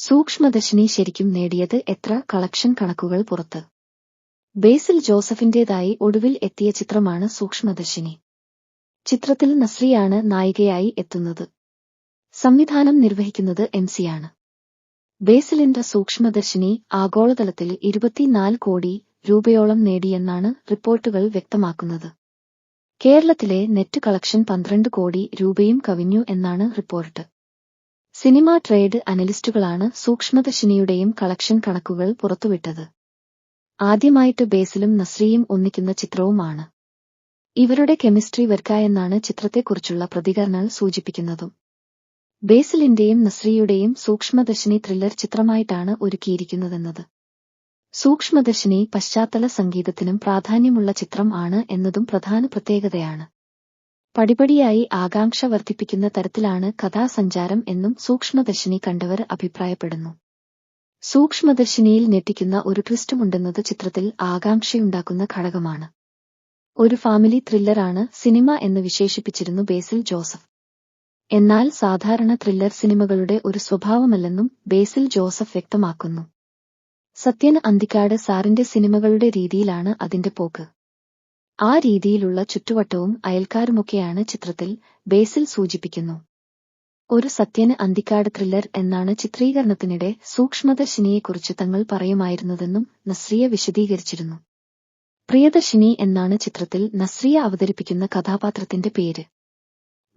സൂക്ഷ്മദർശിനി ശരിക്കും നേടിയത് എത്ര കളക്ഷൻ കണക്കുകൾ പുറത്ത്. ബേസിൽ ജോസഫിന്റേതായി ഒടുവിൽ എത്തിയ ചിത്രമാണ് സൂക്ഷ്മദർശിനി. ചിത്രത്തിൽ നസ്രിയാണ് നായികയായി എത്തുന്നത്. സംവിധാനം നിർവഹിക്കുന്നത് എം സിയാണ് ബേസിലിന്റെ സൂക്ഷ്മദർശിനി ആഗോളതലത്തിൽ ഇരുപത്തിനാല് കോടി രൂപയോളം നേടിയെന്നാണ് റിപ്പോർട്ടുകൾ വ്യക്തമാക്കുന്നത്. കേരളത്തിലെ നെറ്റ് കളക്ഷൻ പന്ത്രണ്ട് കോടി രൂപയും കവിഞ്ഞു എന്നാണ് റിപ്പോർട്ട്. സിനിമാ ട്രേഡ് അനലിസ്റ്റുകളാണ് സൂക്ഷ്മദർശിനിയുടെയും കളക്ഷൻ കണക്കുകൾ പുറത്തുവിട്ടത്. ആദ്യമായിട്ട് ബേസിലും നസ്രിയും ഒന്നിക്കുന്ന ചിത്രവുമാണ്. ഇവരുടെ കെമിസ്ട്രി വർക്കായെന്നാണ് ചിത്രത്തെക്കുറിച്ചുള്ള പ്രതികരണങ്ങൾ സൂചിപ്പിക്കുന്നതും. ബേസിലിന്റെയും നസ്രിയുടെയും സൂക്ഷ്മദർശിനി ത്രില്ലർ ചിത്രമായിട്ടാണ് ഒരുക്കിയിരിക്കുന്നതെന്നത്. സൂക്ഷ്മദർശിനി പശ്ചാത്തല സംഗീതത്തിനും പ്രാധാന്യമുള്ള ചിത്രം ആണ് എന്നതും പ്രധാന പ്രത്യേകതയാണ്. പടിപടിയായി ആകാംക്ഷ വർദ്ധിപ്പിക്കുന്ന തരത്തിലാണ് കഥാസഞ്ചാരം എന്നും സൂക്ഷ്മദർശിനി കണ്ടവർ അഭിപ്രായപ്പെടുന്നു. സൂക്ഷ്മദർശിനിയിൽ ഞെട്ടിക്കുന്ന ഒരു ട്വിസ്റ്റുമുണ്ടെന്നത് ചിത്രത്തിൽ ആകാംക്ഷയുണ്ടാക്കുന്ന ഘടകമാണ്. ഒരു ഫാമിലി ത്രില്ലറാണ് സിനിമ എന്ന് വിശേഷിപ്പിച്ചിരുന്നു ബേസിൽ ജോസഫ്. എന്നാൽ സാധാരണ ത്രില്ലർ സിനിമകളുടെ ഒരു സ്വഭാവമല്ലെന്നും ബേസിൽ ജോസഫ് വ്യക്തമാക്കുന്നു. സത്യൻ അന്തിക്കാട് സാറിന്റെ സിനിമകളുടെ രീതിയിലാണ് അതിന്റെ പോക്ക്. ആ രീതിയിലുള്ള ചുറ്റുവട്ടവും അയൽക്കാരുമൊക്കെയാണ് ചിത്രത്തിൽ ബേസിൽ സൂചിപ്പിക്കുന്നു. ഒരു സത്യന് അന്തിക്കാട് ത്രില്ലർ എന്നാണ് ചിത്രീകരണത്തിനിടെ സൂക്ഷ്മദർശിനിയെക്കുറിച്ച് തങ്ങൾ പറയുമായിരുന്നതെന്നും നസ്രിയ വിശദീകരിച്ചിരുന്നു. പ്രിയദർശിനി എന്നാണ് ചിത്രത്തിൽ നസ്രിയ അവതരിപ്പിക്കുന്ന കഥാപാത്രത്തിന്റെ പേര്.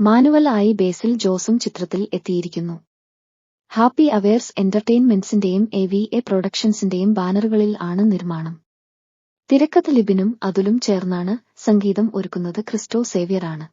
മാനുവൽ ആയി ബേസിൽ ജോസും ചിത്രത്തിൽ എത്തിയിരിക്കുന്നു. ഹാപ്പി അവേഴ്സ് എന്റർടൈൻമെന്റ്സിന്റെയും എ വി എ പ്രൊഡക്ഷൻസിന്റെയും ബാനറുകളിൽ ആണ് നിർമ്മാണം. തിരക്കഥ ലിബിനും അതുലും ചേർന്നാണ് സംഗീതം ഒരുക്കുന്നത് ക്രിസ്റ്റോ സേവ്യറാണ്.